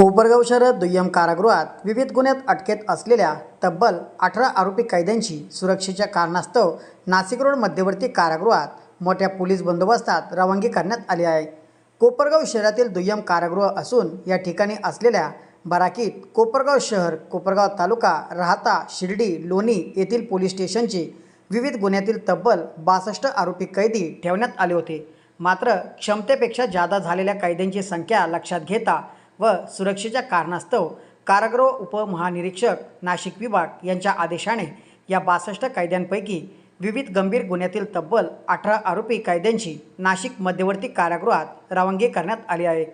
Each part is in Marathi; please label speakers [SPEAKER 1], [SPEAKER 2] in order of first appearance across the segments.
[SPEAKER 1] कोपरगाव शहरात दुय्यम कारागृहात विविध गुन्ह्यात अटकेत असलेल्या तब्बल अठरा आरोपी कैद्यांची सुरक्षेच्या कारणास्तव नाशिक रोड मध्यवर्ती कारागृहात मोठ्या पोलीस बंदोबस्तात रवानगी करण्यात आली आहे. कोपरगाव शहरातील दुय्यम कारागृह असून या ठिकाणी असलेल्या बराकीत कोपरगाव शहर कोपरगाव तालुका राहता शिर्डी लोणी येथील पोलीस स्टेशनचे विविध गुन्ह्यातील तब्बल बासष्ट आरोपी कैदी ठेवण्यात आले होते. मात्र क्षमतेपेक्षा जादा झालेल्या कैद्यांची संख्या लक्षात घेता व सुरक्षेच्या कारणास्तव कारागृह उपमहानिरीक्षक नाशिक विभाग यांच्या आदेशाने या बासष्ट कायद्यांपैकी विविध गंभीर गुन्ह्यातील तब्बल अठरा आरोपी कायद्यांची नाशिक मध्यवर्ती कारागृहात रवानगी करण्यात आली आहे.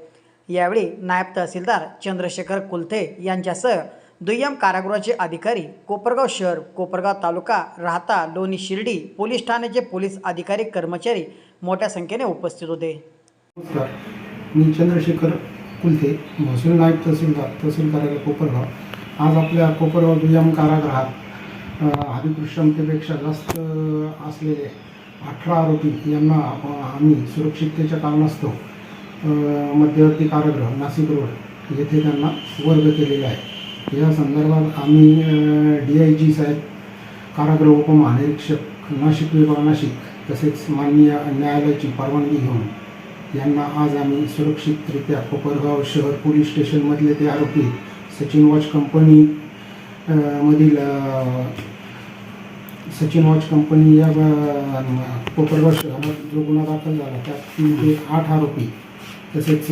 [SPEAKER 1] यावेळी नायब तहसीलदार चंद्रशेखर कुलथे यांच्यासह दुय्यम कारागृहाचे अधिकारी कोपरगाव शहर कोपरगाव तालुका राहता लोणी शिर्डी पोलीस ठाण्याचे पोलीस अधिकारी कर्मचारी मोठ्या संख्येने उपस्थित होते.
[SPEAKER 2] मी चंद्रशेखर कुलते महसूल नायब तहसीलदार तहसील कार्यालय कोपरगाव. आज आपल्या कोपरगाव दुय्यम कारागृहात अ, क्षमतेपेक्षा जास्त असलेले अठरा आरोपी यांना आम्ही सुरक्षिततेच्या कारणास्तव मध्यवर्ती कारागृह नाशिक रोड येथे त्यांना वर्ग केलेला आहे. या संदर्भात आम्ही डी आय जी साहेब कारागृह उपमहानिरीक्षक नाशिक विभाग नाशिक तसेच माननीय न्यायालयाची परवानगी घेऊन यांना आज आम्ही सुरक्षितरित्या कोपरगाव शहर पोलीस स्टेशनमधले ते आरोपी सचिन वॉच कंपनी मधील सचिन वॉच कंपनी या कोपरगाव शहरात जो गुन्हा दाखल झाला त्यात तीन ते आठ आरोपी तसेच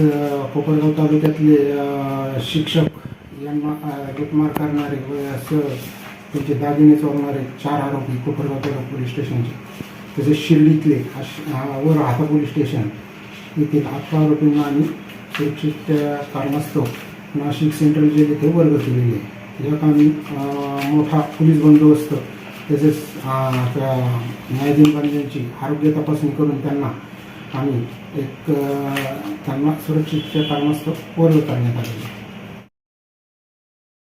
[SPEAKER 2] कोपरगाव तालुक्यातले शिक्षक यांना लुटमार करणारे व त्यांचे दागिने चोरणारे चार आरोपी कोपरगाव तालुका पोलीस स्टेशनचे. तसेच शिर्डीतले व राहता पोलीस स्टेशन येथील अठरा आरोपींना आम्ही सुरक्षित कारणास्तव नाशिक सेंट्रल जेल येथे वर्ग केलेली आहे. या आम्ही मोठा पोलीस बंदोबस्त तसेच त्या न्यायाधीन आरोग्य तपासणी करून त्यांना आणि एक त्यांना सुरक्षितच्या कारणास्तव वर्ग करण्यात आलेले आहे.